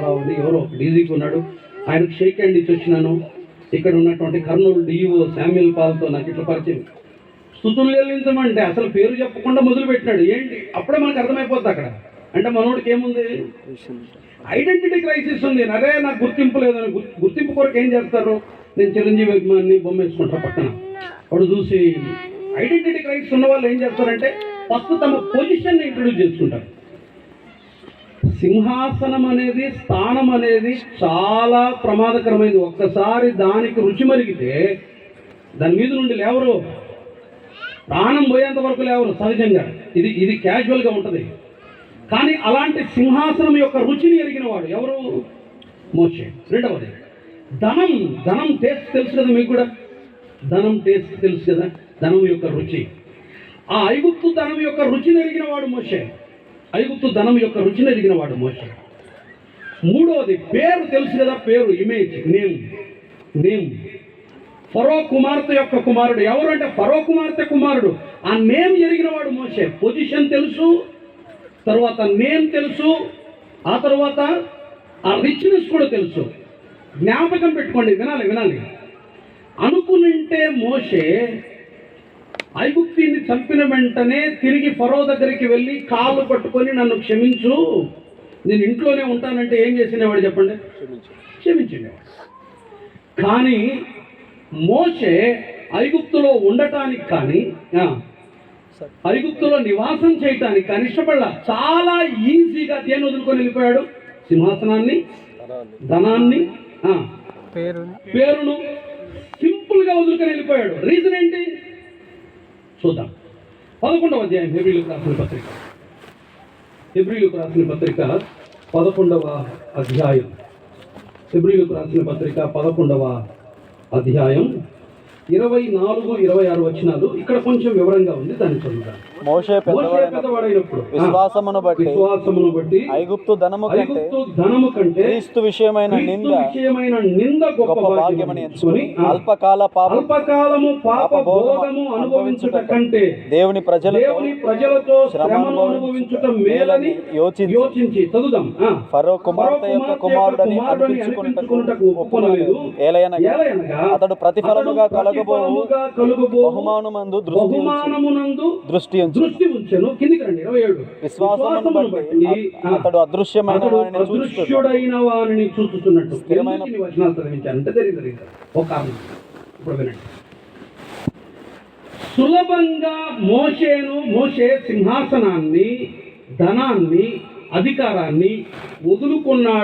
రావు అని ఎవరో డీజీకి ఉన్నాడు. ఆయనకు షేక్ హ్యాండ్ ఇచ్చి వచ్చినాను. ఇక్కడ ఉన్నటువంటి కర్నూలు డిఈఓ శామ్యుల్ పాల్తో నాకు ఇట్లా పరిచయం. స్థుతులు చెల్లించమంటే అసలు పేరు చెప్పకుండా మొదలు పెట్టినాడు ఏంటి? అప్పుడే మనకు అర్థమైపోద్ది అక్కడ. అంటే మనోడికి ఏముంది? ఐడెంటిటీ క్రైసిస్ ఉంది. అరే నాకు గుర్తింపు లేదని గుర్తింపు కొరకు ఏం చేస్తారు? నేను చిరంజీవి అభిమాన్ని బొమ్మ వేసుకుంటా పక్కన. వాడు చూసి ఐడెంటిటీ క్రైసిస్ ఉన్న వాళ్ళు ఏం చేస్తారంటే ఫస్ట్ తమ పొజిషన్ ఇంట్రడ్యూస్ చేసుకుంటారు. సింహాసనం అనేది స్థానం అనేది చాలా ప్రమాదకరమైనది ఒక్కసారి దానికి రుచి మరిగితే దాని మీద నుండి లేవరు. ప్రాణం పోయేంత వరకు లేవరు సహజంగా. ఇది ఇది క్యాజువల్గా ఉంటుంది. కానీ అలాంటి సింహాసనం యొక్క రుచిని ఎరిగిన వాడు ఎవరు? మోషే. రెండవది ధనం ధనం టేస్ట్ తెలుసు కదా మీకు కూడా? ధనం టేస్ట్ తెలుసు కదా? ధనం యొక్క రుచి. ఆ ఐగుప్తు ధనం యొక్క రుచిని ఎరిగిన వాడు మోషే. ఐగుప్తు ధనం యొక్క రుచిని ఎదిగిన వాడు మోసే మూడవది పేరు తెలుసు కదా పేరు ఇమేజ్ నేమ్ నేమ్ ఫరో కుమార్తె యొక్క కుమారుడు. ఎవరు అంటే ఫరో కుమార్తె కుమారుడు? ఆ నేమ్ ఎరిగిన వాడు మోసే పొజిషన్ తెలుసు తర్వాత నేమ్ తెలుసు ఆ తర్వాత ఆ రిచ్నెస్ కూడా తెలుసు. జ్ఞాపకం పెట్టుకోండి వినాలి వినాలి. అనుకునింటే మోషే ఐగుప్తిని చంపిన వెంటనే తిరిగి ఫరో దగ్గరికి వెళ్ళి కాళ్ళు పట్టుకొని నన్ను క్షమించు. నేను ఇంట్లోనే ఉంటానంటే ఏం చేసినవాడు చెప్పండి? క్షమించేవాడు. కానీ మోషే ఐగుప్తులో ఉండటానికి కానీ ఐగుప్తులో నివాసం చేయటానికి కానీ ఇష్టపడలా. చాలా ఈజీగా దేన్ని వదులుకొని వెళ్ళిపోయాడు? సింహాసనాన్ని ధనాన్ని పేరును సింపుల్గా వదులుకొని వెళ్ళిపోయాడు. రీజన్ ఏంటి? చూద్దాం. పదకొండవ అధ్యాయం హెబ్రిలకు రాసిన పత్రిక. హెబ్రిలకు రాసిన పత్రిక పదకొండవ అధ్యాయం. హెబ్రిలకు రాసిన పత్రిక పదకొండవ అధ్యాయం. ఇరవై నాలుగు ఇరవై ఆరు వచ్చినాలు ఇక్కడ కొంచెం వివరంగా ఉంది దాన్ని చదువుదాం. మోషే మోషే పెద్దవాడైన పెద్దవాడైనప్పుడు విశ్వాసమును బట్టి విశ్వాసమును బట్టి ఐగుప్తు ధనము కంటే ధనము కంటే క్రీస్తు విషయమైన నింద విషయమైన నింద గొప్ప భాగ్యమని ఎంచుకుని అల్పకాల పాప అల్పకాలము పాప భోగము అనుభవించుట కంటే దేవుని ప్రజలతో దేవుని ప్రజలతో శ్రమను అనుభవించుట మేలని యోచించి యోచించి చదువుదాం ఆ. ఫరో కుమార్తె యొక్క కుమారుడని అనిపించుకున్నటకు ఒప్పుకొనలేదు ఏలయనగా అతడు ప్రతిఫలముగా కలుగబోవు బహుమానమందు దృష్టి దృష్టి దృష్టి ఉంచెను. కిందికి రండి. ఇరవై ఏడు. విశ్వాసమును బట్టి అతడు అదృశ్యమైన వారిని అదృశ్యుడైన వారిని చూచుతున్నట్టు స్థిరమైన- వచనాలు చదివించాను అంటే తెలియదు ఒక కారణం. ఇప్పుడు వినండి. సులభంగా మోషేను మోషే సింహాసనాన్ని ధనాన్ని అధికారాన్ని వదులుకున్నాడు